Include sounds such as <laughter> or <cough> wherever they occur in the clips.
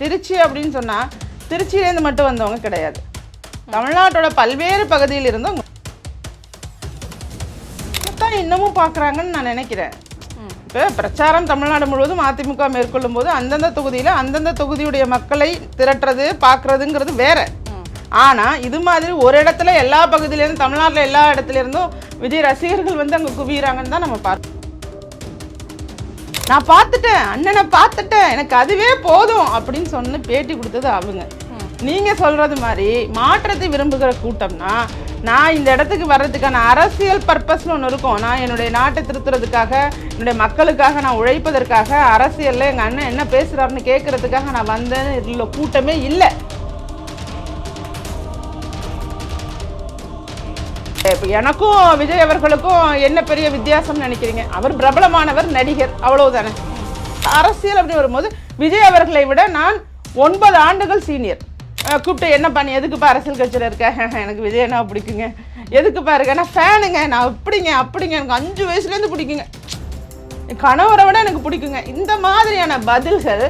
திருச்சி அப்படின்னு சொன்னா திருச்சியிலேருந்து மட்டும் வந்தவங்க கிடையாது. தமிழ்நாட்டோட பல்வேறு பகுதியில் இருந்தும் இன்னமும் பார்க்குறாங்கன்னு நான் நினைக்கிறேன். இப்போ பிரச்சாரம் தமிழ்நாடு முழுவதும் அதிமுக மேற்கொள்ளும் போது அந்தந்த தொகுதியில் அந்தந்த தொகுதியுடைய மக்களை திரட்டுறது பார்க்குறதுங்கிறது வேற. ஆனால் இது மாதிரி ஒரு இடத்துல எல்லா பகுதியிலேருந்து தமிழ்நாட்டில் எல்லா இடத்துல இருந்தும் விஜய் ரசிகர்கள் வந்து அங்கே குவிகிறாங்கன்னு தான் நம்ம பார்க்கணும் நான் பார்த்துட்டேன் அண்ணனை பார்த்துட்டேன் எனக்கு அதுவே போதும் அப்படின்னு சொன்ன பேட்டி கொடுத்தது அவங்க. நீங்கள் சொல்கிறது மாதிரி மாற்றத்தை விரும்புகிற கூட்டம்னா நான் இந்த இடத்துக்கு வர்றதுக்கான அரசியல் பர்பஸ்னு ஒன்று இருக்கும். நான் என்னுடைய நாட்டை திருத்துறதுக்காக என்னுடைய மக்களுக்காக நான் உழைப்பதற்காக அரசியலில் எங்கள் அண்ணன் என்ன பேசுகிறாருன்னு கேட்கறதுக்காக நான் வந்தேன்னு இல்லை கூட்டமே இல்லை. இப்போ எனக்கும் விஜய் அவர்களுக்கும் என்ன பெரிய வித்தியாசம்னு நினைக்கிறீங்க? அவர் பிரபலமானவர் நடிகர் அவ்வளவுதானே. அரசியல் அப்படின்னு வரும்போது விஜய் அவர்களை விட நான் ஒன்பது ஆண்டுகள் சீனியர். கூப்பிட்டு என்ன பண்ணி எதுக்குப்பா அரசியல் கட்சியில் இருக்க? <laughs> எனக்கு விஜய் என்ன பிடிக்குங்க. எதுக்குப்பா இருக்க நான் ஃபேனுங்க நான் இப்படிங்க அப்படிங்க எனக்கு அஞ்சு வயசுலேருந்து பிடிக்குங்க. என் கணவரை விட எனக்கு பிடிக்குங்க. இந்த மாதிரியான பதில்கள்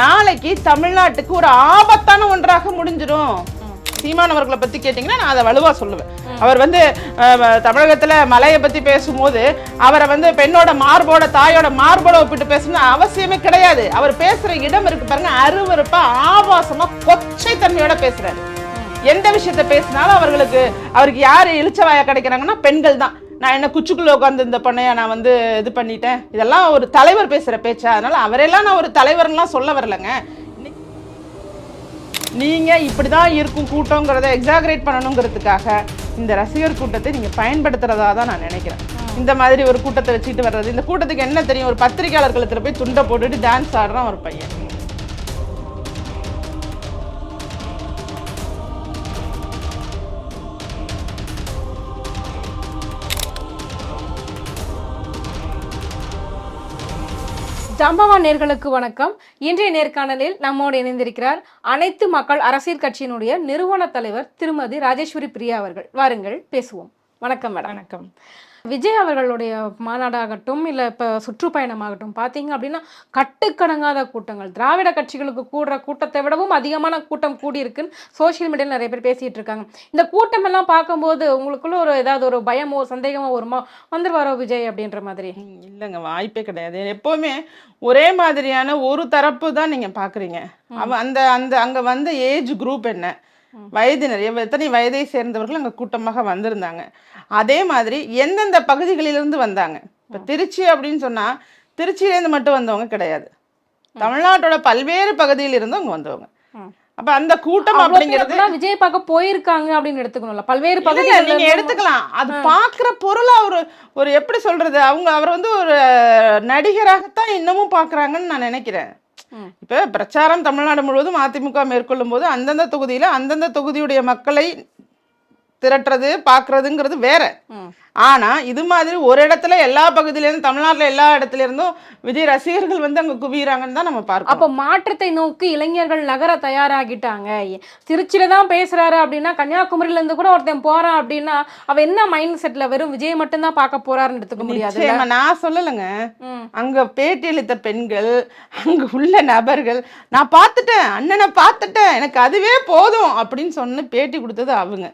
நாளைக்கு தமிழ்நாட்டுக்கு ஒரு ஆபத்தான ஒன்றாக முடிஞ்சிடும். சீமான் அவர்களை பத்தி கேட்டிங்கன்னா நான் அதை வலுவா சொல்லுவேன். அவர் வந்து தமிழகத்தில் தமிழகத்துல மலையை பத்தி பேசும்போது அவரை வந்து பெண்ணோட மார்போட தாயோட மார்போட ஒப்பிட்டு பேசணும்னு அவசியமே கிடையாது. அவர் பேசுற இடம் இருக்கு பாருங்க அருவருப்பா ஆபாசமாக கொச்சை தன்மையோட பேசுறாரு. எந்த விஷயத்த பேசினாலும் அவர்களுக்கு அவருக்கு யார் இழிச்சவாயா கிடைக்கிறாங்கன்னா பெண்கள் தான். நான் என்ன குச்சுக்குள்ள உட்காந்து இந்த பொண்ணையா நான் வந்து இது பண்ணிட்டேன்? இதெல்லாம் ஒரு தலைவர் பேசுற பேச்சா? அதனால அவரெல்லாம் நான் ஒரு தலைவர்லாம் சொல்ல வரலங்க. நீங்கள் இப்படி தான் இருக்கும் கூட்டங்கிறத எக்ஸாகரேட் பண்ணணுங்கிறதுக்காக இந்த ரசிகர் கூட்டத்தை நீங்கள் பயன்படுத்துகிறதா தான் நான் நினைக்கிறேன். இந்த மாதிரி ஒரு கூட்டத்தை வச்சுட்டு வர்றது இந்த கூட்டத்துக்கு என்ன தெரியும்? ஒரு பத்திரிகையாளர்களத்தில் போய் துண்டை போட்டுட்டு டான்ஸ் ஆடுறான் ஒரு பையன். ஜாம்பவான் நேர்களுக்கு வணக்கம். இன்றைய நேர்காணலில் நம்மோடு இணைந்திருக்கிறார் அனைத்து மக்கள் அரசியல் கட்சியினுடைய நிறுவன தலைவர் திருமதி ராஜேஸ்வரி பிரியா அவர்கள். வாருங்கள் பேசுவோம். வணக்கம் மேடம். வணக்கம். விஜய் அவர்களுடைய மாநாடாகட்டும் இல்லை இப்போ சுற்றுப்பயணமாகட்டும் பார்த்தீங்க அப்படின்னா கட்டுக்கடங்காத கூட்டங்கள். திராவிட கட்சிகளுக்கு கூடுற கூட்டத்தை விடவும் அதிகமான கூட்டம் கூடியிருக்குன்னு சோஷியல் மீடியாவில் நிறைய பேர் பேசிகிட்டு இருக்காங்க. இந்த கூட்டம் எல்லாம் பார்க்கும்போது உங்களுக்குள்ள ஒரு ஏதாவது ஒரு பயமோ சந்தேகமோ வருமா? வந்துருவாரோ விஜய் அப்படின்ற மாதிரி? இல்லைங்க வாய்ப்பே கிடையாது. எப்போவுமே ஒரே மாதிரியான ஒரு தரப்பு தான் நீங்கள் பார்க்குறீங்க அவ அந்த அந்த அங்கே வந்த ஏஜ் குரூப் என்ன? வயதினர் எவ்வ- எத்தனை வயதை சேர்ந்தவர்கள் அங்க கூட்டமாக வந்திருந்தாங்க. அதே மாதிரி எந்தெந்த பகுதிகளிலிருந்து வந்தாங்க? இப்ப திருச்சி அப்படின்னு சொன்னா திருச்சியிலேருந்து மட்டும் வந்தவங்க கிடையாது. தமிழ்நாட்டோட பல்வேறு பகுதியில் இருந்து அங்க வந்தவங்க. அப்ப அந்த கூட்டம் அப்படிங்கிறது விஜய் பார்க்க போயிருக்காங்க அப்படின்னு எடுத்துக்கணும்ல. பல்வேறு பகுதிகள் நீங்க எடுத்துக்கலாம். அது பாக்குற பொருளா ஒரு ஒரு எப்படி சொல்றது? அவங்க அவர் வந்து ஒரு நடிகராகத்தான் இன்னமும் பாக்குறாங்கன்னு நான் நினைக்கிறேன். இப்ப பிரச்சாரம் தமிழ்நாடு முழுவதும் அதிமுக மேற்கொள்ளும் போது அந்தந்த தொகுதியில அந்தந்த தொகுதியுடைய மக்களை திரட்டுறது பார்க்கறதுங்கிறது வேற ம். ஆனா இது மாதிரி ஒரு இடத்துல எல்லா பகுதியிலேருந்து தமிழ்நாட்டுல எல்லா இடத்துல இருந்தும் விஜய் ரசிகர்கள் வந்து அங்க குவிகிறாங்கன்னு தான் நம்ம பார்க்கணும் அப்ப மாற்றத்தை நோக்கி இளைஞர்கள் நகர தயாராகிட்டாங்க திருச்சியில தான் பேசுறாரு அப்படின்னா கன்னியாகுமரியில இருந்து கூட ஒருத்தன் போறான் அப்படின்னா அவ என்ன மைண்ட் செட்ல வெறும் விஜய் மட்டும் தான் பார்க்க போறாருன்னு எடுத்துக்க முடியாது நான் சொல்லலைங்க. அங்க பேட்டியளித்த பெண்கள் அங்க உள்ள நபர்கள் நான் பார்த்துட்டேன் அண்ணனை பார்த்துட்டேன் எனக்கு அதுவே போதும் அப்படின்னு சொன்ன பேட்டி கொடுத்தது அவங்க.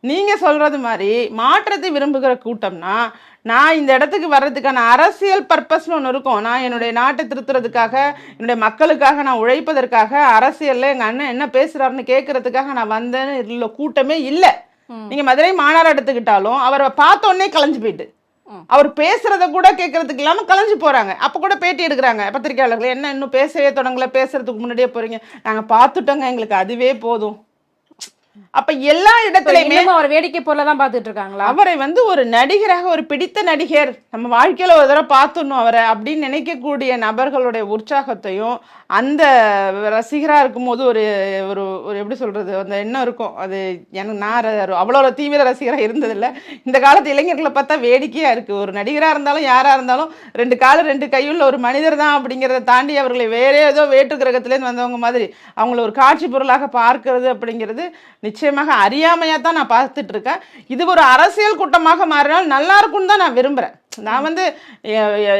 நீங்க சொல்றது மாதிரி மாற்றத்தை விரும்புகிற கூட்டம்னா நான் இந்த இடத்துக்கு வர்றதுக்கான அரசியல் பர்பஸ்னு ஒன்று இருக்கும். நான் என்னுடைய நாட்டை திருத்துறதுக்காக என்னுடைய மக்களுக்காக நான் உழைப்பதற்காக அரசியல்ல எங்க அண்ணன் என்ன பேசுறாருன்னு கேட்கறதுக்காக நான் வந்தேன்னு இல்லை கூட்டமே இல்லை. ம். நீங்க மதுரை மாநாடு எடுத்துக்கிட்டாலும் அவரை பார்த்த உடனே கலைஞ்சு போயிட்டு. அவர் பேசுறத கூட கேட்கறதுக்கு இல்லாம கலைஞ்சு போறாங்க. அப்ப கூட பேட்டி எடுக்கிறாங்க. பத்திரிகையாளர்கள் என்ன இன்னும் பேசவே தொடங்கல பேசுறதுக்கு முன்னாடியே போறீங்க. நாங்க பார்த்துட்டோங்க எங்களுக்கு அதுவே போதும். அப்ப எல்லா இடத்துலயுமே அவர் வேடிக்கை பொருளை தான் பார்த்துட்டு இருக்காங்களா அவரை வந்து ஒரு நடிகராக ஒரு பிடித்த நடிகர் நம்ம வாழ்க்கையில ஒரு தடவை பார்த்துடணும் அவரை அப்படின்னு நினைக்கக்கூடிய நபர்களுடைய உற்சாகத்தையும் அந்த ரசிகரா இருக்கும்போது ஒரு ஒரு ஒரு எப்படி சொல்றது அந்த எண்ணம் இருக்கும். அது எனக்கு நான் அவ்வளோ ஒரு தீவிர ரசிகரா இருந்ததில்ல. இந்த காலத்து இளைஞர்களை பார்த்தா வேடிக்கையா இருக்கு. ஒரு நடிகரா இருந்தாலும் யாரா இருந்தாலும் ரெண்டு காலு ரெண்டு கையுள்ள ஒரு மனிதர் தான் அப்படிங்கிறத தாண்டி அவர்களை வேற ஏதோ வேற்று கிரகத்திலேருந்து வந்தவங்க மாதிரி அவங்கள ஒரு காட்சி பொருளாக பார்க்கிறது அப்படிங்கிறது நிச்சயமாக அறியாமையாக தான் நான் பார்த்துட்ருக்கேன் இது ஒரு அரசியல் கூட்டமாக மாறினால் நல்லா இருக்கும்னு தான் நான் விரும்புகிறேன் நான் வந்து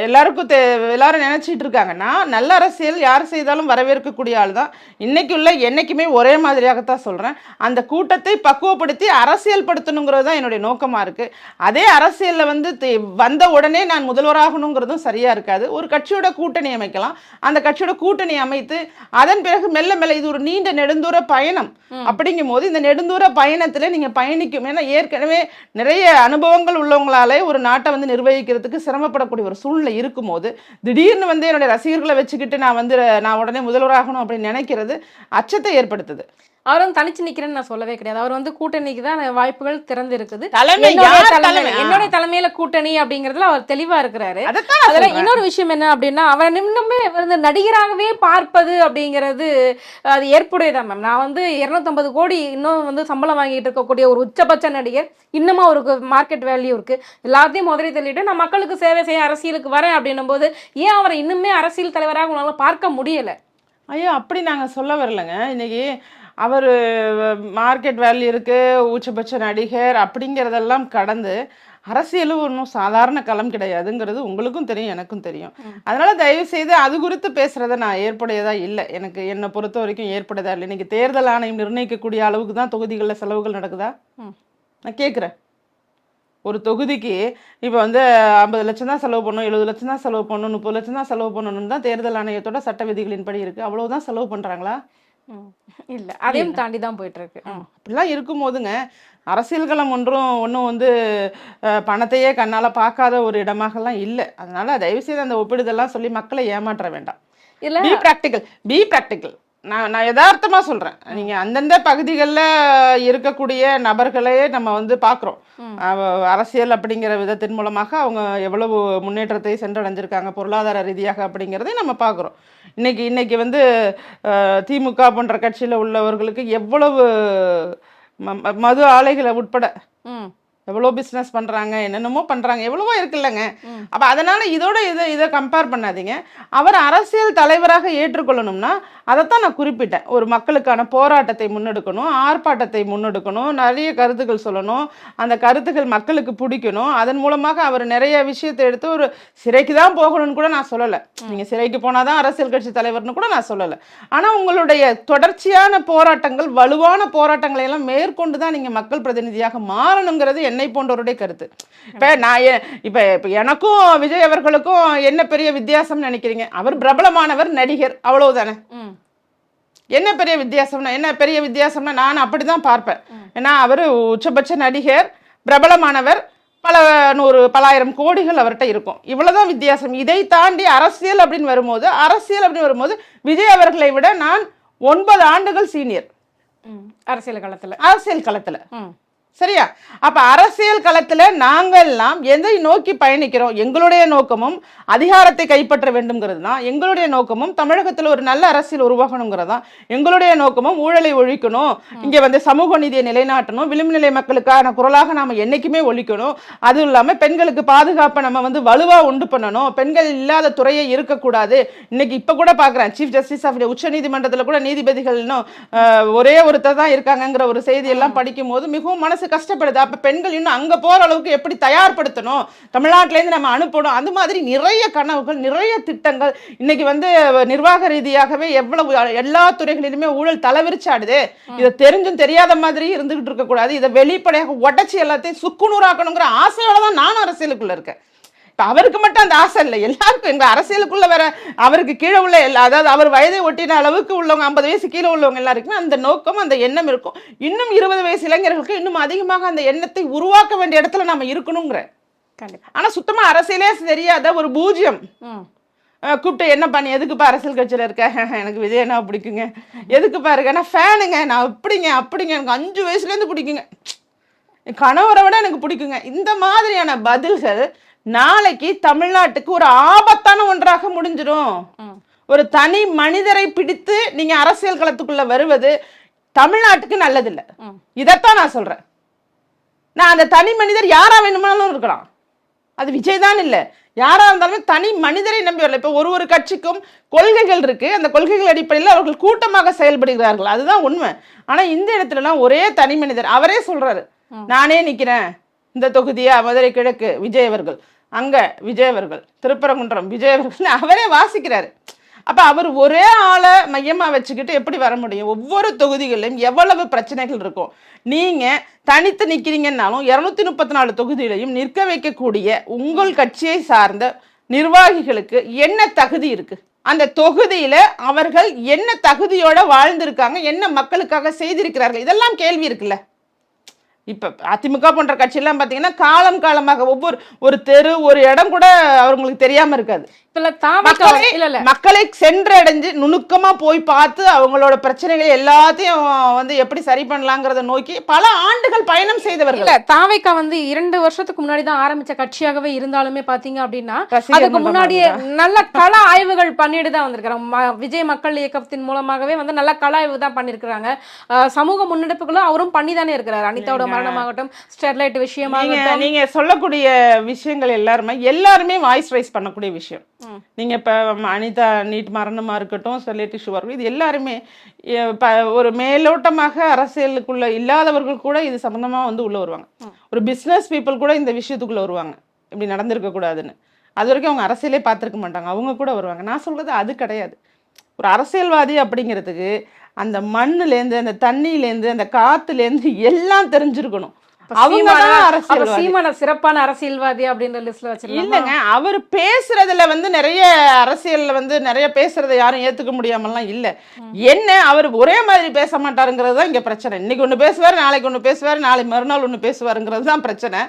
எல்லாருக்கும் தெ எல்லாரும் நினைச்சிட்டு இருக்காங்க. நான் நல்ல அரசியல் யார் செய்தாலும் வரவேற்கக்கூடிய ஆள் தான் இன்னைக்கு உள்ள என்னைக்குமே ஒரே மாதிரியாகத்தான் சொல்றேன். அந்த கூட்டத்தை பக்குவப்படுத்தி அரசியல் படுத்தணுங்கிறது தான் என்னுடைய நோக்கமா இருக்கு. அதே அரசியல்ல வந்து வந்த உடனே நான் முதல்வராகணுங்கிறதும் சரியா இருக்காது. ஒரு கட்சியோட கூட்டணி அமைக்கலாம். அந்த கட்சியோட கூட்டணி அமைத்து அதன் பிறகு மெல்ல மெல்ல இது ஒரு நீண்ட நெடுந்தூர பயணம். அப்படிங்கும் போது இந்த நெடுந்தூர பயணத்துல நீங்க பயணிக்கும். ஏன்னா ஏற்கனவே நிறைய அனுபவங்கள் உள்ளவங்களாலே ஒரு நாட்டை வந்து நிர்வகிக்கிறதுக்கு சிரமப்படக்கூடிய ஒரு சூழ்நிலை இருக்கும்போது திடீர்னு வந்து என்னுடைய ரசிகர்களை வச்சுக்கிட்டு நான் வந்து நான் உடனே முதல்வராகணும் அப்படின்னு நினைக்கிறது அச்சத்தை ஏற்படுத்துது. அவர் வந்து தனிச்சு நிக்கிறேன்னு நான் சொல்லவே கிடையாது. அவர் வந்து கூட்டணிக்கு தான் வாய்ப்புகள் திறந்து இருக்குது தலைமை என்னுடைய தலைமையில கூட்டணி அப்படிங்கறதுல அவர் தெளிவா இருக்கிறாரு. அதுல. இன்னொரு விஷயம் என்ன அப்படின்னா அவர் இன்னுமே வந்து நடிகராகவே பார்ப்பது அப்படிங்கிறது அது ஏற்புடையதான் மேம் நான் வந்து 250 கோடி இன்னும் வந்து சம்பளம் வாங்கிட்டு இருக்கக்கூடிய ஒரு உச்சபட்ச நடிகர் இன்னமும் அவருக்கு மார்க்கெட் வேல்யூ இருக்கு. எல்லாத்தையும் முதலே தள்ளிட்டு நான் மக்களுக்கு சேவை செய்ய அரசியலுக்கு வரேன் அப்படின்னும் போது ஏன் அவரை இன்னுமே அரசியல் தலைவராக உங்களால பார்க்க முடியல? ஐயோ அப்படி நாங்கள் சொல்ல வரலங்க. இன்னைக்கு அவர் மார்க்கெட் வேல்யூ இருக்கு உச்சபட்ச நடிகர் அப்படிங்கிறதெல்லாம் கடந்து அரசியலும் ஒன்றும் சாதாரண களம் கிடையாதுங்கிறது உங்களுக்கும் தெரியும் எனக்கும் தெரியும். அதனால தயவு செய்து அது குறித்து பேசுறத நான் ஏற்புடையதா இல்லை. எனக்கு என்னை பொறுத்த வரைக்கும் ஏற்புடையதா இல்லை. இன்னைக்கு தேர்தல் ஆணையம் நிர்ணயிக்கக்கூடிய அளவுக்கு தான் தொகுதிகளில் செலவுகள் நடக்குதா. நான் கேட்குறேன். ஒரு தொகுதிக்கு இப்போ வந்து ஐம்பது லட்சம் தான் செலவு பண்ணணும் எழுபது லட்சம் தான் செலவு பண்ணணும் முப்பது லட்சம் தான் செலவு பண்ணணும்னு தான் தேர்தல் ஆணையத்தோட சட்ட விதிகளின்படி இருக்கு. அவ்வளவுதான் செலவு பண்றாங்களா? ம். இல்ல அதையும் தாண்டி தான் போயிட்டு இருக்கு. அப்படிலாம் இருக்கும்போதுங்க அரசியல் களம் ஒன்றும் ஒன்றும் வந்து பணத்தையே கண்ணால் பார்க்காத ஒரு இடமாகலாம் இல்லை. அதனால தயவுசெய்து அந்த ஒப்பிடுதெல்லாம் சொல்லி மக்களை ஏமாற்ற வேண்டாம். இல்ல. பி ப்ராக்டிக்கல் பி ப்ராக்டிக்கல் நான் நான் யதார்த்தமா சொல்றேன். நீங்க அந்தந்த பகுதிகளில் இருக்கக்கூடிய நபர்களே நம்ம வந்து பார்க்குறோம் அரசியல் அப்படிங்கிற விதத்தின் மூலமாக அவங்க எவ்வளவு முன்னேற்றத்தை சென்றடைஞ்சிருக்காங்க பொருளாதார ரீதியாக அப்படிங்கிறதை நம்ம பார்க்குறோம் இன்னைக்கு இன்னைக்கு வந்து திமுக போன்ற கட்சியில் உள்ளவர்களுக்கு எவ்வளவு மது ஆலைகளை உட்பட. எவ்வளோ பிஸ்னஸ் பண்ணுறாங்க என்னென்னமோ பண்ணுறாங்க எவ்வளவோ இருக்குல்லங்க. அப்போ அதனால் இதோட இதை இதை கம்பேர் பண்ணாதீங்க. அவர் அரசியல் தலைவராக ஏற்றுக்கொள்ளணும்னா அதைத்தான் நான் குறிப்பிட்டேன். ஒரு மக்களுக்கான போராட்டத்தை முன்னெடுக்கணும் ஆர்ப்பாட்டத்தை முன்னெடுக்கணும் நிறைய கருத்துக்கள் சொல்லணும் அந்த கருத்துக்கள் மக்களுக்கு பிடிக்கணும். அதன் மூலமாக அவர் நிறைய விஷயத்தை எடுத்து ஒரு சிறைக்கு தான் போகணும்னு கூட நான் சொல்லலை. நீங்கள் சிறைக்கு போனால் தான் அரசியல் கட்சி தலைவர்னு கூட நான் சொல்லலை. ஆனால் உங்களுடைய தொடர்ச்சியான போராட்டங்கள் வலுவான போராட்டங்களை எல்லாம் மேற்கொண்டு தான் நீங்கள் மக்கள் பிரதிநிதியாக மாறணுங்கிறது என்னை போன்றவருடைய கருத்து. இப்போ நான் இப்போ இப்போ எனக்கும் விஜய் அவர்களுக்கும் என்ன பெரிய வித்தியாசம்னு நினைக்கிறீங்க? அவர் பிரபலமானவர் நடிகர் அவ்வளவுதானே. என்ன பெரிய வித்தியாசம்னா என்ன பெரிய வித்தியாசம்னா நான் அப்படி தான் பார்ப்பேன். ஏன்னா அவர் உச்சபட்ச நடிகர் பிரபலமானவர் பல நூறு பலாயிரம் கோடிகள் அவர்கிட்ட இருக்கும். இவ்வளவுதான் வித்தியாசம். இதை தாண்டி அரசியல் அப்படின்னு வரும்போது அரசியல் அப்படின்னு வரும்போது விஜய் அவர்களை விட நான் ஒன்பது ஆண்டுகள் சீனியர். அரசியல் களத்துல. அரசியல் களத்துல. சரியா? அப்ப அரசியல் களத்துல நாங்கள்லாம் எதை நோக்கி பயணிக்கிறோம்? எங்களுடைய நோக்கமும் அதிகாரத்தை கைப்பற்ற வேண்டும்ங்கிறது தான் எங்களுடைய நோக்கமும் தமிழகத்துல ஒரு நல்ல அரசியல் உருவாகணுங்கிறது தான் எங்களுடைய நோக்கமும் ஊழலை ஒழிக்கணும். இங்க வந்து சமூக நீதியை நிலைநாட்டணும். விளிம்பு நிலை மக்களுக்கான குரலாக நாம என்னைக்குமே ஒழிக்கணும். அதுவும் இல்லாம பெண்களுக்கு பாதுகாப்பை நம்ம வந்து வலுவா உண்டு பண்ணணும். பெண்கள் இல்லாத துறையே இருக்கக்கூடாது. இன்னைக்கு இப்ப கூட பாக்குறேன். சீஃப் ஜஸ்டிஸ் ஆஃப் உச்ச நீதிமன்றத்துல கூட நீதிபதிகள் ஒரே ஒருத்தர் தான் இருக்காங்கங்கிற ஒரு செய்தி எல்லாம் படிக்கும் போது மிகவும் மனசு கஷ்டப்படுது? அப்ப பெண்கள் இன்னும் அங்க போற அளவுக்கு எப்படி தயார்படுத்தணும்? தமிழ்நாட்டுல இருந்து நம்ம அனுப்பணும். அந்த மாதிரி நிறைய கனவுகள் நிறைய திட்டங்கள். இன்னைக்கு வந்து நிர்வாக ரீதியாகவே எவ்வளவு எல்லா துறைகளிலுமே ஊழல் தலைவிரிச்சாடுது இதை தெரிஞ்சும் தெரியாத மாதிரி இருந்துகிட்டு இருக்க கூடாது இதை வெளிப்படையாக உடச்சி எல்லாத்தையும் சுக்குநூறாக்கணுங்கிற ஆசையோட தான் நான் அரசியலுக்குள்ள இருக்கேன். இப்ப அவருக்கு மட்டும் அந்த ஆசை இல்லை. எல்லாருக்கும் எங்க அரசியலுக்குள்ள வேற அவருக்கு கீழே உள்ள எல்லா அதாவது அவர் வயதை ஒட்டின அளவுக்கு உள்ளவங்க ஐம்பது வயசு கீழே உள்ளவங்க எல்லாருக்குமே அந்த நோக்கம் அந்த எண்ணம் இருக்கும். இன்னும் இருபது வயசு இளைஞர்களுக்கு இன்னும் அதிகமாக அந்த எண்ணத்தை உருவாக்க வேண்டிய இடத்துல நம்ம இருக்கணுங்கிற. கண்டிப்பா. ஆனா சுத்தமா அரசியலே தெரியாத ஒரு பூஜ்யம். கூப்பிட்டு என்ன பண்ணி எதுக்குப்பா அரசியல் கட்சியில் இருக்க? <laughs> எனக்கு விஜய் என்ன பிடிக்குங்க. எதுக்குப்பா இருக்க? நான் ஃபேனுங்க நான் அப்படிங்க அப்படிங்க. எனக்கு அஞ்சு வயசுலேருந்து பிடிக்குங்க. என் கணவரை விட எனக்கு பிடிக்குங்க. இந்த மாதிரியான பதில்கள் நாளைக்கு தமிழ்நாட்டுக்கு ஒரு ஆபத்தான ஒன்றாக முடிஞ்சிடும். ஒரு தனி மனிதரை பிடித்து நீங்க அரசியல் களத்துக்குள்ள வருவது தமிழ்நாட்டுக்கு நல்லதில்லை. இதைத்தான் நான் சொல்றேன். நான் அந்த தனி மனிதர் யாரா வேணுமானாலும் இருக்கலாம். அது விஜய் தான் இல்லை. யாரா இருந்தாலுமே தனி மனிதரை நம்பி வரல. இப்போ ஒரு ஒரு கட்சிக்கும் கொள்கைகள் இருக்கு. அந்த கொள்கைகள் அடிப்படையில் அவர்கள் கூட்டமாக செயல்படுகிறார்கள். அதுதான் உண்மை. ஆனா இந்த இடத்துலலாம் ஒரே தனி மனிதர். அவரே சொல்றாரு நானே நிக்கிறேன். இந்த தொகுதியா மதுரை கிழக்கு விஜய் அவர்கள். அங்க விஜய் அவர்கள். திருப்பரங்குன்றம் விஜய் அவர்கள். அவரே வாசிக்கிறாரு. அப்ப அவர் ஒரே ஆளை மையமா வச்சுக்கிட்டு எப்படி வர முடியும்? ஒவ்வொரு தொகுதிகளிலும் எவ்வளவு பிரச்சனைகள் இருக்கும்? நீங்க தனித்து நிக்கிறீங்கன்னாலும் இருநூத்தி முப்பத்தி நாலு தொகுதியிலையும் நிற்க வைக்கக்கூடிய உங்கள் கட்சியை சார்ந்த நிர்வாகிகளுக்கு என்ன தகுதி இருக்கு? அந்த தொகுதியில அவர்கள் என்ன தகுதியோட வாழ்ந்திருக்காங்க? என்ன மக்களுக்காக செய்திருக்கிறார்கள்? இதெல்லாம் கேள்வி இருக்குல்ல. இப்போ அதிமுக போன்ற கட்சியெல்லாம் பார்த்தீங்கன்னா காலம் காலமாக ஒவ்வொரு ஒரு தெரு ஒரு இடம் கூட அவங்களுக்கு தெரியாமல் இருக்காது. மக்களை சென்றடைஞ்சு நுணுக்கமா போய் பார்த்து அவங்களோட பிரச்சனைகள் எல்லாத்தையும் வந்து எப்படி சரி பண்ணலாங்கிறத நோக்கி பல ஆண்டுகள் பயணம் செய்தவர்கள். தாவைக்கா வந்து இரண்டு வருஷத்துக்கு முன்னாடி தான் ஆரம்பிச்ச கட்சியாகவே இருந்தாலுமே பாத்தீங்க அப்படின்னா அதுக்கு முன்னாடியே நல்ல கள ஆய்வுகள் பண்ணிட்டு தான் வந்திருக்கிறாங்க விஜய் மக்கள் இயக்கத்தின் மூலமாகவே வந்து நல்ல கள ஆய்வு தான் பண்ணிருக்கிறாங்க. சமூக முன்னெடுப்புகளும் அவரும் பண்ணி தானே இருக்கிறாரு. அனிதாவோட மரணமாகட்டும் ஸ்டெர்லைட் விஷயமாகட்டும். நீங்க சொல்லக்கூடிய விஷயங்கள் எல்லாருமே எல்லாருமே வாய்ஸ் ரைஸ் பண்ணக்கூடிய விஷயம். ம். நீங்க இப்ப அனிதா நீட் மரணமா இருக்கட்டும் இஷ்யூவா இருக்கட்டும் இது எல்லாருமே ஒரு மேலோட்டமாக அரசியலுக்குள்ள இல்லாதவர்கள் கூட இது சம்பந்தமா வந்து உள்ள வருவாங்க. ஒரு பிசினஸ் பீப்புள் கூட இந்த விஷயத்துக்குள்ள வருவாங்க. இப்படி நடந்திருக்க கூடாதுன்னு. அது வரைக்கும் அவங்க அரசியலே பார்த்துருக்க மாட்டாங்க. அவங்க கூட வருவாங்க. நான் சொல்றது அது கிடையாது. ஒரு அரசியல்வாதி அப்படிங்கிறதுக்கு அந்த மண்ணுலேருந்து அந்த தண்ணியிலேருந்து அந்த காத்துலேருந்து எல்லாம் தெரிஞ்சிருக்கணும். சீமான சிறப்பான அரசியல்வாதி அப்படின்ற லிஸ்ட்ல வச்சிருக்காங்க இல்லைங்க அவர் பேசுறதுல வந்து நிறைய அரசியல்ல வந்து நிறைய பேசுறத யாரும் ஏத்துக்க முடியாமலாம் இல்ல. என்ன அவர் ஒரே மாதிரி பேச மாட்டாருங்கிறது தான் இங்க பிரச்சனை. இன்னைக்கு ஒண்ணு பேசுவாரு நாளைக்கு ஒண்ணு பேசுவாரு நாளை மறுநாள் ஒண்ணு பேசுவாருங்கிறது தான் பிரச்சனை.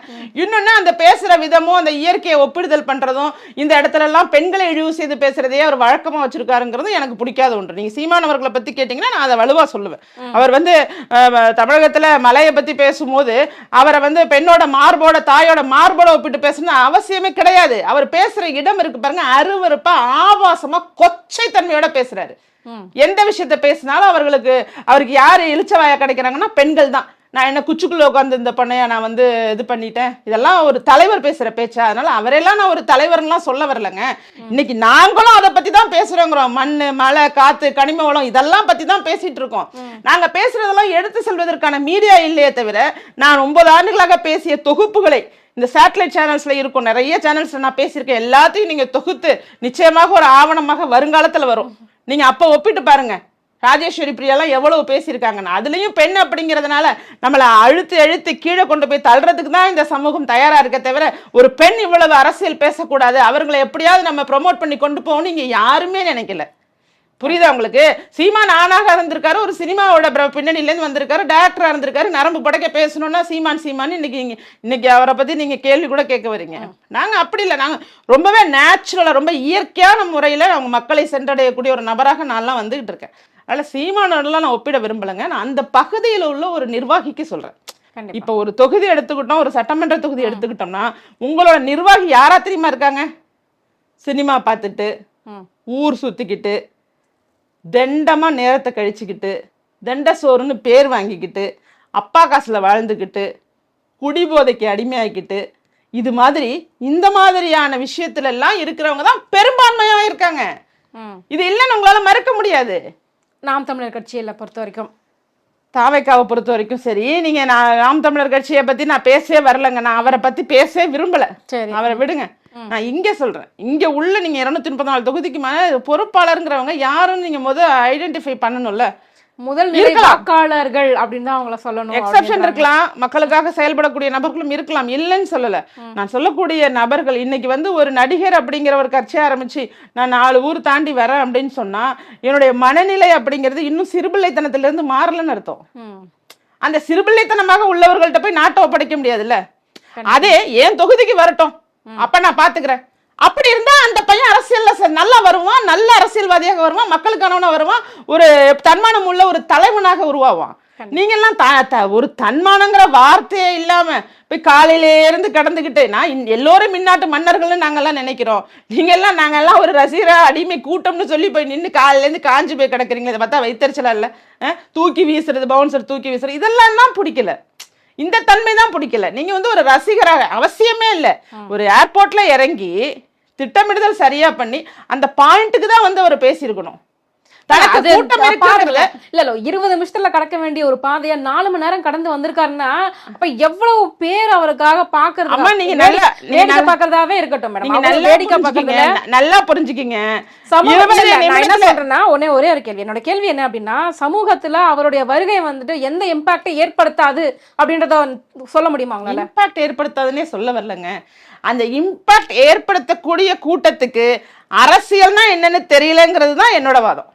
இன்னொன்னு அந்த பேசுற விதமும் அந்த இயற்கையை ஒப்பிடுதல் பண்றதும் இந்த இடத்துல எல்லாம் பெண்களை இழிவு செய்து பேசுறதையே அவர் வழக்கமா வச்சிருக்காருங்கிறது எனக்கு பிடிக்காத ஒன்று. நீங்க சீமான் அவர்களை பத்தி கேட்டீங்கன்னா நான் அதை வலுவா சொல்லுவேன். அவர் வந்து தமிழகத்துல மலையை பத்தி பேசும்போது அவரை வந்து பெண்ணோட மார்போட தாயோட மார்போட ஒப்பிட்டு பேசணும் அவசியமே கிடையாது. அவர் பேசுற இடம் இருக்கு பாருங்க அருவருப்பா ஆபாசமா கொச்சை தன்மையோட பேசுறாரு. எந்த விஷயத்த பேசினாலும் அவர்களுக்கு அவருக்கு யாரு இளிச்சவாயா கிடைக்கிறாங்கன்னா பெண்கள் தான் நான் என்ன குச்சுக்குள்ளே உட்காந்து இந்த பண்ணையா நான் வந்து இது பண்ணிட்டேன்? இதெல்லாம் ஒரு தலைவர் பேசுகிற பேச்சா? அதனால அவரெல்லாம் நான் ஒரு தலைவர்லாம் சொல்ல வரலங்க. இன்னைக்கு நாங்களும் அதை பற்றி தான் பேசுகிறோங்கிறோம் மண் மழை காற்று கனிம வளம் இதெல்லாம் பற்றி தான் பேசிகிட்டு இருக்கோம் நாங்கள் பேசுகிறதெல்லாம் எடுத்து செல்வதற்கான மீடியா இல்லையே தவிர நான் ஒன்பது ஆண்டுகளாக பேசிய தொகுப்புகளை இந்த சேட்டலைட் சேனல்ஸில் இருக்கும் நிறைய சேனல்ஸில் நான் பேசியிருக்கேன். எல்லாத்தையும் நீங்கள் தொகுத்து நிச்சயமாக ஒரு ஆவணமாக வருங்காலத்தில் வரும். நீங்கள் அப்போ ஒப்பிட்டு பாருங்கள் ராஜேஸ்வரி பிரியாலாம் எவ்வளவு பேசியிருக்காங்கன்னு அதுலயும் பெண் அப்படிங்கிறதுனால நம்மளை அழுத்து அழுத்து கீழே கொண்டு போய் தள்ளுறதுக்கு தான் இந்த சமூகம் தயாரா இருக்க தவிர ஒரு பெண் இவ்வளவு அரசியல் பேசக்கூடாது. அவர்களை எப்படியாவது நம்ம ப்ரோமோட் பண்ணி கொண்டு போகணும்னு இங்க யாருமே நினைக்கல. புரியுதா உங்களுக்கு? சீமான் ஆணாக இருந்திருக்காரு ஒரு சினிமாவோட பின்னணியிலேருந்து வந்திருக்காரு டேரக்டரா இருந்திருக்காரு நரம்பு படைக்க பேசணும்னா சீமான் சீமான் இன்னைக்கு இன்னைக்கு அவரை பத்தி நீங்க கேள்வி கூட கேட்க வரீங்க. நாங்க அப்படி இல்லை. நாங்க ரொம்பவே நேச்சுரலா ரொம்ப இயற்கையான முறையில அவங்க மக்களை சென்றடையக்கூடிய ஒரு நபராக நான்லாம் வந்துகிட்டு இருக்கேன். அதனால சீமானோடலாம் நான் ஒப்பிட விரும்பலைங்க. நான் அந்த பகுதியில் உள்ள ஒரு நிர்வாகிக்கு சொல்றேன். கண்டிப்பா. இப்போ ஒரு தொகுதி எடுத்துக்கிட்டோம் ஒரு சட்டமன்ற தொகுதி எடுத்துக்கிட்டோம்னா உங்களோட நிர்வாகி யாரா தெரியுமா இருக்காங்க? சினிமா பார்த்துட்டு. ஊர் சுத்திக்கிட்டு தெண்டமா நேரத்தை கழிச்சுக்கிட்டு தெண்ட சோறுன்னு பேர் வாங்கிக்கிட்டு அப்பா காசுல வாழ்ந்துக்கிட்டு குடிபோதைக்கு அடிமையாக்கிட்டு இது மாதிரி இந்த மாதிரியான விஷயத்துல எல்லாம் இருக்கிறவங்க தான் பெரும்பான்மையா இருக்காங்க. இது இல்லைன்னு உங்களால மறுக்க முடியாது. நாம் தமிழர் கட்சியில பொறுத்த வரைக்கும் தாவைக்காவை பொறுத்த வரைக்கும் சரி நீங்க நான் நாம் தமிழர் கட்சியை பத்தி நான் பேசவே வரலங்க. நான் அவரை பத்தி பேசவே விரும்பல. சரி. அவரை விடுங்க. நான் இங்க சொல்றேன். இங்க உள்ள நீங்க இருநூத்தி முப்பத்தி நாலு தொகுதிக்கு மேல பொறுப்பாளருங்கிறவங்க யாருன்னு நீங்க முத ஐடென்டிஃபை பண்ணணும்ல? முதல் நிலை. வாக்காளர்கள் அப்படின்னு தான் அவங்கள சொல்லணும் எக்ஸப்ஷன். இருக்கலாம். மக்களுக்காக செயல்படக்கூடிய நபர்களும் இருக்கலாம். இல்லைன்னு சொல்லல. நான் சொல்லக்கூடிய நபர்கள் இன்னைக்கு வந்து ஒரு நடிகர் அப்படிங்கிற ஒரு கட்சி ஆரம்பிச்சு நான் நாலு ஊர் தாண்டி வரேன் அப்படின்னு சொன்னா என்னுடைய மனநிலை அப்படிங்கிறது இன்னும் சிறுபிள்ளைத்தனத்துல இருந்து மாறலன்னு அர்த்தம். அந்த சிறுபிள்ளைத்தனமாக உள்ளவர்கள்ட்ட போய் நாட்டை ஒப்படைக்க முடியாதுல்ல? அதே என் தொகுதிக்கு வரட்டும். அப்ப நான் பாத்துக்கிறேன். அப்படி இருந்தா அந்த பையன் அரசியல்ல நல்லா வருவான் நல்ல அரசியல்வாதியாக வருவான் மக்களுக்கானவனா வருவான் ஒரு தன்மானம் உள்ள ஒரு தலைவனாக உருவாவான். நீங்க எல்லாம் த- த- ஒரு தன்மானங்கிற வார்த்தையே இல்லாம போய் காலையில இருந்து கடந்துகிட்டு நான் எல்லோரும் மின்னாட்டு மன்னர்கள்னு நாங்கெல்லாம் நினைக்கிறோம். நீங்க எல்லாம் நாங்கெல்லாம் ஒரு ரசிகரா அடிமை கூட்டம்னு சொல்லி போய் நின்று காலையில இருந்து காஞ்சு போய் கிடக்குறீங்க இதை பார்த்தா வைத்தறிச்சலா இல்ல? தூக்கி வீசுறது பவுன்சர் தூக்கி வீசுறது இதெல்லாம் தான் பிடிக்கல. இந்த தன்மை தான் பிடிக்கல. நீங்க வந்து ஒரு ரசிகராக அவசியமே இல்லை. ஒரு ஏர்போர்ட்ல இறங்கி திட்டமிடுதல் சரியாக பண்ணி அந்த பாயிண்ட்டுக்கு தான் வந்து அவர் பேசியிருக்கணும். இருபது நிமிஷத்துல கடக்க வேண்டிய ஒரு பாதைய நாலு மணி நேரம் கடந்து வந்திருக்காருன்னா அப்ப எவ்வளவு பேர் அவருக்காக பாக்குறது நீங்க நல்லா- வேடிக்கை பாக்குறதாவே இருக்கட்டும் மேடம் நல்லா வேடிக்கை புரிஞ்சுக்கிங்க. பாக்குறதுல நல்லா என்ன சொல்றேன்னா ஒன்னே ஒரே ஒரு கேள்வி. என்னோட கேள்வி என்ன அப்படின்னா சமூகத்துல அவருடைய வருகை வந்துட்டு எந்த இம்பாக்டை ஏற்படுத்தாது அப்படின்றத சொல்ல முடியுமா உங்களால? இம்பாக்ட் ஏற்படுத்தாதுன்னே சொல்ல வரலங்க. அந்த இம்பாக்ட் ஏற்படுத்தக்கூடிய கூட்டத்துக்கு அரசியல்னா என்னன்னு தெரியலங்கிறது தான் என்னோட வாதம்.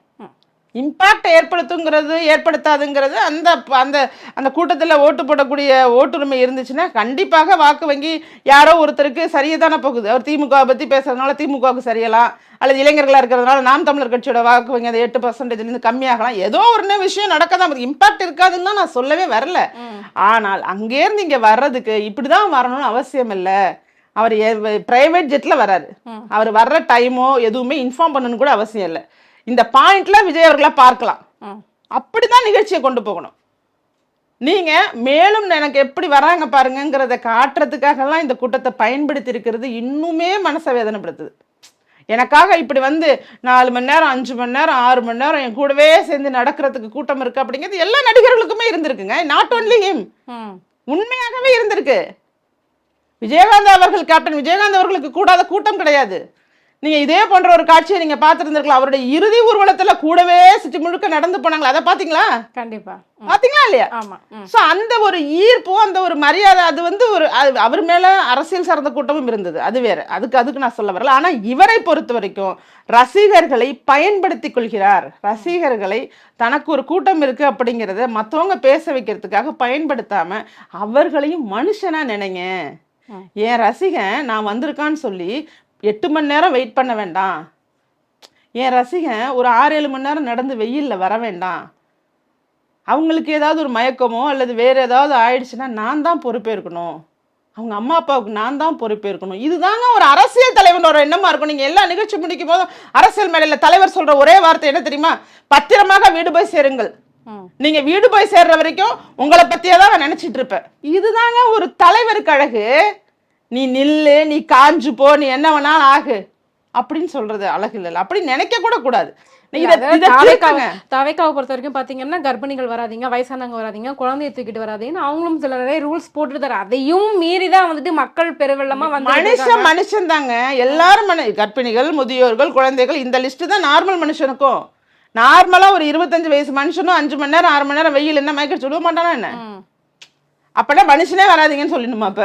இம்பாக்ட் ஏற்படுத்துங்கிறது ஏற்படுத்தாதுங்கிறது அந்த அந்த அந்த கூட்டத்தில் ஓட்டு போடக்கூடிய ஓட்டுரிமை இருந்துச்சுன்னா கண்டிப்பாக வாக்கு வங்கி யாரோ ஒருத்தருக்கு சரியே தானே போகுது. அவர் திமுக பற்றி பேசுறதுனால திமுகவுக்கு சரியலாம். அல்லது இளைஞர்களாக இருக்கிறதுனால நாம் தமிழர் கட்சியோட வாக்கு வங்கி அந்த எட்டு பர்சன்டேஜ்லேருந்து கம்மியாகலாம். ஏதோ ஒரு விஷயம் நடக்க தான் இம்பாக்ட் இருக்காதுன்னு தான் நான் சொல்லவே வரல. ஆனால் அங்கேருந்து இங்கே வர்றதுக்கு இப்படி தான் வரணும்னு அவசியம் இல்லை. அவர் பிரைவேட் ஜெட்டில் வராரு அவர் வர்ற டைமோ எதுவுமே இன்ஃபார்ம் பண்ணணும்னு கூட அவசியம் இல்லை. இந்த பாயிண்ட்ல விஜய் அவர்களை பார்க்கலாம். அப்படிதான் நிகழ்ச்சியை கொண்டு போகணும். நீங்க மேலும் எனக்கு எப்படி வராங்க பாருங்கங்கிறத காட்டுறதுக்காகலாம் இந்த கூட்டத்தை பயன்படுத்தி இருக்கிறது இன்னுமே மனசை வேதனைப்படுத்துது. எனக்காக இப்படி வந்து நாலு மணி நேரம் அஞ்சு மணி நேரம் ஆறு மணி நேரம் என் கூடவே சேர்ந்து நடக்கிறதுக்கு கூட்டம் இருக்கு அப்படிங்கிறது எல்லா நடிகர்களுக்குமே இருந்திருக்குங்க. Not only him. உண்மையாகவே இருந்திருக்கு. விஜயகாந்த் அவர்கள் கேப்டன் விஜயகாந்த் அவர்களுக்கு கூடாத கூட்டம் கிடையாது. நீங்க இதே போன்ற ஒரு காட்சியை நீங்க பார்த்திருந்திருக்கலாம். அவருடைய இறுதி ஊர்வலத்துல கூடவே சுற்றி முழுக்க நடந்து போனாங்களா? அதை பாத்தீங்களா கண்டிப்பா. ம். பாத்தீங்களா இல்லையா? ஆமா. ம். ஸோ அந்த ஒரு ஈர்ப்பு அந்த ஒரு மரியாதை அது வந்து ஒரு அவர் மேல அரசியல் சார்ந்த கூட்டமும் இருந்தது. அது வேற. அதுக்கு அதுக்கு நான் சொல்ல வரல. ஆனா இவரை பொறுத்த வரைக்கும் ரசிகர்களை பயன்படுத்தி கொள்கிறார். ரசிகர்களை தனக்கு ஒரு கூட்டம் இருக்கு அப்படிங்கிறத மற்றவங்க பேச வைக்கிறதுக்காக பயன்படுத்தாம அவர்களையும் மனுஷனா நினைங்க. என் ரசிகன் நான் வந்திருக்கான்னு சொல்லி எட்டு மணி நேரம் வெயிட் பண்ண வேண்டாம். என் ரசிகன் ஒரு ஆறு ஏழு மணி நேரம் நடந்து வெயில்ல வர வேண்டாம். அவங்களுக்கு ஏதாவது ஒரு மயக்கமோ அல்லது வேற ஏதாவது ஆயிடுச்சுன்னா நான் தான் பொறுப்பேற்கணும். அவங்க அம்மா அப்பாவுக்கு நான் தான் பொறுப்பேற்கணும். இதுதாங்க ஒரு அரசியல் தலைவனோட எண்ணமா இருக்கும். நீங்க எல்லா நிகழ்ச்சி முடிக்கும் போதும் அரசியல் மேடையில தலைவர் சொல்ற ஒரே வார்த்தை என்ன தெரியுமா? பத்திரமாக வீடு போய் சேருங்கள். ம். நீங்க வீடு போய் சேர்ற வரைக்கும் உங்களை பத்தியே தான் நான் நினைச்சிட்டு இருப்பேன். இதுதாங்க ஒரு தலைவருக்கு அழகு. நீ நில்லு நீ காஞ்சு போ நீ என்ன வேணாலும் ஆகு. அப்படின்னு சொல்றது அழகு இல்லைல்ல. அப்படி நினைக்க கூட கூடாது. தாவேக்காவை பொறுத்த வரைக்கும் பாத்தீங்கன்னா கர்ப்பிணிகள் வராதீங்க வயசானவங்க வராதீங்க குழந்தைய தூக்கிட்டு வராதீங்கன்னு அவங்களும் சில நிறைய ரூல்ஸ் போட்டுட்டு தர அதையும் மீறி தான் வந்துட்டு மக்கள் பெருவெள்ளமா வந்து மனுஷன் மனுஷன் தாங்க. எல்லாரும் கர்ப்பிணிகள் முதியோர்கள் குழந்தைகள் இந்த லிஸ்ட் தான் நார்மல் மனுஷனுக்கும். நார்மலா ஒரு இருபத்தஞ்சு வயசு மனுஷனும் அஞ்சு மணி நேரம் ஆறு மணி நேரம் வெயில் என்ன மயக்க சொல்ல மாட்டானா என்ன? அப்பனா மனுஷனே வராதீங்கன்னு சொல்லணுமா அப்ப?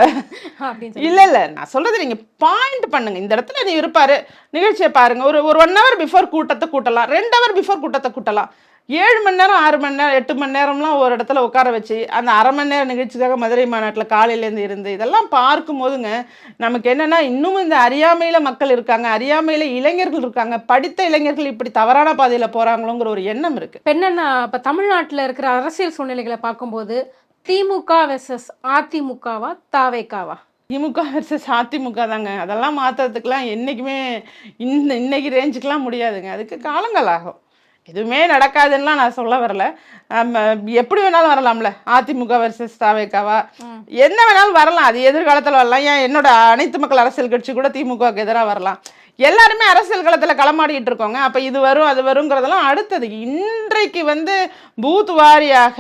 இல்ல இல்ல. நான் சொல்றது நீங்க பாயிண்ட் பண்ணுங்க. இந்த இடத்துல நீ இருப்பாரு. நிகழ்ச்சியை பாருங்க. ஒரு ஒரு ஒன் ஹவர் பிஃபோர் கூட்டத்தை கூட்டலாம். ரெண்டு ஹவர் பிஃபோர் கூட்டத்தை கூட்டலாம். ஏழு மணி நேரம் ஆறு மணி நேரம் எட்டு மணி நேரம்லாம் ஒரு இடத்துல உட்கார வச்சு அந்த அரை மணி நேரம் நிகழ்ச்சிக்காக மதுரை மாநாட்டில் காலையிலேருந்து இருந்து இதெல்லாம் பார்க்கும் போதுங்க நமக்கு என்னன்னா இன்னும் இந்த அறியாமையில மக்கள் இருக்காங்க. அறியாமையில இளைஞர்கள் இருக்காங்க. படித்த இளைஞர்கள் இப்படி தவறான பாதையில போறாங்களோங்கிற ஒரு எண்ணம் இருக்கு. இப்ப என்னன்னா இப்ப தமிழ்நாட்டுல இருக்கிற அரசியல் சூழ்நிலைகளை பார்க்கும்போது திமுக வெர்சஸ் அதிமுகவா தாவேக்காவா? திமுக வர்சஸ் அதிமுக தாங்க. அதெல்லாம் மாற்றுறதுக்கெலாம் என்றைக்குமே இந்த இன்னைக்கு ரேஞ்சுக்கெலாம் முடியாதுங்க. அதுக்கு காலங்கள் ஆகும் எதுவுமே நடக்காதுன்னுலாம் நான் சொல்ல வரல. நம்ம எப்படி வேணாலும் வரலாம்ல. அதிமுக வர்சஸ் தாவேக்காவா? என்ன வேணாலும் வரலாம். அது எதிர்காலத்தில் வரலாம். ஏன் என்னோட அனைத்து மக்கள் அரசியல் கட்சி கூட திமுகவுக்கு எதிராக வரலாம். எல்லாருமே அரசியல் களத்தில் களமாடிட்டு இருக்கோங்க. அப்போ இது வரும் அது வருங்கிறதெல்லாம் அடுத்தது. இன்றைக்கு வந்து பூத் வாரியாக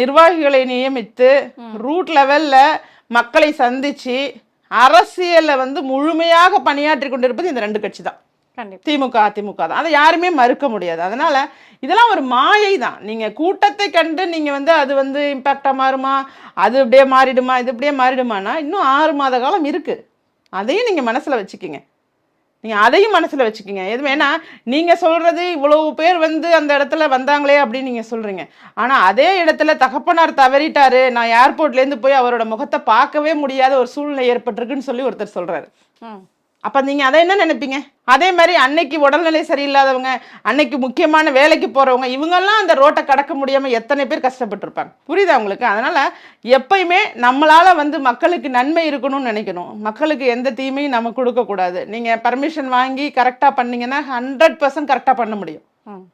நிர்வாகிகளை நியமித்து ரூட் லெவல்ல மக்களை சந்திச்சு அரசியல்ல வந்து முழுமையாக பணியாற்றி கொண்டிருப்பது இந்த ரெண்டு கட்சி தான். திமுக அதிமுக தான். அதை யாருமே மறுக்க முடியாது. அதனால இதெல்லாம் ஒரு மாயை தான். நீங்க கூட்டத்தை கண்டு நீங்க வந்து அது வந்து இம்பாக்டா மாறுமா? அது இப்படியே மாறிடுமா? இது இப்படியே மாறிடுமானா இன்னும் ஆறு மாத காலம் இருக்கு. அதையும் நீங்க மனசுல வச்சுக்கிங்க. நீங்க அதையும் மனசுல வச்சுக்கிங்க. எது வேணா நீங்க சொல்றது இவ்வளவு பேர் வந்து அந்த இடத்துல வந்தாங்களே அப்படின்னு நீங்க சொல்றீங்க. ஆனா அதே இடத்துல தகப்பனார் தவறிட்டாரு. நான் ஏர்போர்ட்ல இருந்து போய் அவரோட முகத்தை பார்க்கவே முடியாத ஒரு சூழ்நிலை ஏற்பட்டிருக்குன்னு சொல்லி ஒருத்தர் சொல்றாரு. ம். அப்ப நீங்க அதை என்ன நினைப்பீங்க? அதே மாதிரி அன்னைக்கு உடல்நிலை சரியில்லாதவங்க அன்னைக்கு முக்கியமான வேலைக்கு போறவங்க இவங்கெல்லாம் அந்த ரோட்டை கடக்க முடியாம எத்தனை பேர் கஷ்டப்பட்டிருப்பாங்க. புரியுதா உங்களுக்கு? அதனால எப்பயுமே நம்மளால வந்து மக்களுக்கு நன்மை இருக்கணும்னு நினைக்கணும். மக்களுக்கு எந்த தீமையும் நம்ம கொடுக்க கூடாது. நீங்க பர்மிஷன் வாங்கி கரெக்டா பண்ணீங்கன்னா ஹண்ட்ரட் பர்சன்ட் கரெக்டா பண்ண முடியும். ம்.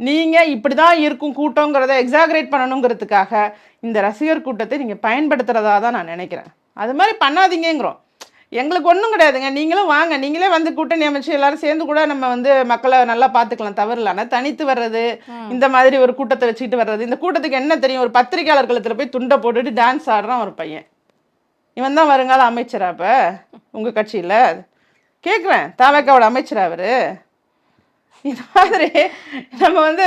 நீங்க இப்படிதான் இருக்கும் கூட்டங்கிறத எக்ஸாகரேட் பண்ணணுங்கிறதுக்காக இந்த ரசிகர் கூட்டத்தை நீங்க பயன்படுத்துறதா தான் நான் நினைக்கிறேன். அது மாதிரி பண்ணாதீங்கங்கிறோம். எங்களுக்கு ஒன்றும் கிடையாதுங்க. நீங்களும் வாங்க. நீங்களே வந்து கூட்டணி அமைச்சு எல்லாரும் சேர்ந்து கூட நம்ம வந்து மக்களை நல்லா பார்த்துக்கலாம். தவறு இல்லை. ஆனால் தனித்து வர்றது இந்த மாதிரி ஒரு கூட்டத்தை வச்சுக்கிட்டு வர்றது இந்த கூட்டத்துக்கு என்ன தெரியும்? ஒரு பத்திரிகையாளர் கழுத்துல போய் துண்டை போட்டுட்டு டான்ஸ் ஆடுறான் ஒரு பையன். இவன் தான் வருங்கால அமைச்சரா அப்ப? உங்க கட்சியில? கேட்குறேன் தாவேக்காவோட அமைச்சரா அவரு? இந்த மாதிரி நம்ம வந்து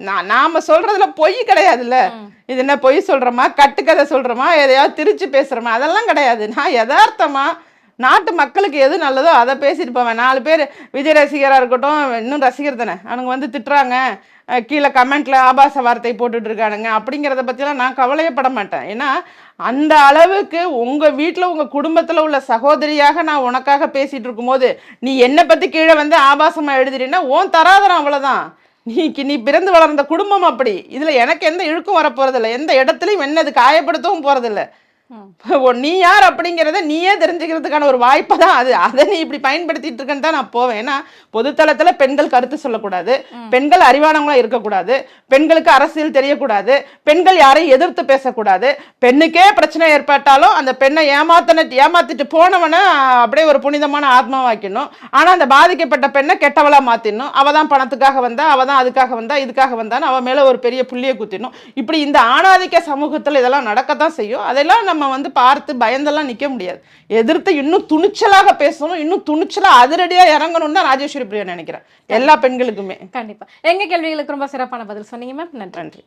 நா- நாம சொல்றதுல பொய் கிடையாதுல்ல. இது என்ன பொய் சொல்றோமா? கட்டுக்கதை சொல்றோமா? எதையாவது திரிச்சு பேசுறோமா? அதெல்லாம் கிடையாது. நான் யதார்த்தமா நாட்டு மக்களுக்கு எது நல்லதோ அதை பேசிட்டு போவேன். நாலு பேர் விஜய் ரசிகராக இருக்கட்டும் இன்னும் ரசிகர் தானே. அவனுங்க வந்து திட்டுறாங்க. கீழே கமெண்ட்ல ஆபாச வார்த்தை போட்டுட்டு இருக்கானுங்க அப்படிங்கிறத பற்றிலாம் நான் கவலையப்பட மாட்டேன். ஏன்னா அந்த அளவுக்கு உங்க வீட்டில் உங்க குடும்பத்தில் உள்ள சகோதரியாக நான் உனக்காக பேசிட்டு இருக்கும்போது நீ என்னை பத்தி கீழே வந்து ஆபாசமா எழுதுறீன்னா உன் தராதரம் அவ்வளவுதான். நீ நீ பிறந்து வளர்ந்த குடும்பம் அப்படி. இதில் எனக்கு எந்த இழுக்கும் வரப்போகிறதில்ல எந்த இடத்துலையும் என்ன அது காயப்படுத்தவும் போகிறதில்ல நீ யார் அப்படிங்கிறத நீயே தெரிஞ்சுக்கிறதுக்கான ஒரு வாய்ப்பை தான் அது. அதை நீ இப்படி பயன்படுத்திட்டு இருக்கேன்னு தான் நான் போவேன். ஏன்னா பொதுத்தளத்துல பெண்கள் கருத்து சொல்லக்கூடாது. பெண்கள் அறிவானவங்களா இருக்கக்கூடாது. பெண்களுக்கு அரசியல் தெரியக்கூடாது. பெண்கள் யாரையும் எதிர்த்து பேசக்கூடாது. பெண்ணுக்கே பிரச்சனை ஏற்பட்டாலும் அந்த பெண்ணை ஏமாத்தன ஏமாத்திட்டு போனவனை அப்படியே ஒரு புனிதமான ஆத்மாவாக்கணும் ஆனா அந்த பாதிக்கப்பட்ட பெண்ணை கெட்டவளா மாத்திடணும். அவ தான் பணத்துக்காக வந்தா அவ தான் அதுக்காக வந்தா இதுக்காக வந்தான்னு அவ மேல ஒரு பெரிய புள்ளியை குத்திடணும். இப்படி இந்த ஆணாதிக்க சமூகத்துல இதெல்லாம் நடக்கத்தான் செய்யும். அதெல்லாம் நம்ம வந்து பார்த்து பயந்தெல்லாம் நிக்க முடியாது. எதிர்த்து இன்னும் துணிச்சலாக பேசணும் இன்னும் துணிச்சலா அதிரடியா இறங்கணும்னு தான் ராஜேஸ்வரி பிரியா நினைக்கிறேன். எல்லா பெண்களுக்குமே. கண்டிப்பா. எங்க கேள்விகளுக்கு ரொம்ப சிறப்பான பதில் சொன்னீங்க மேம் நன்றி.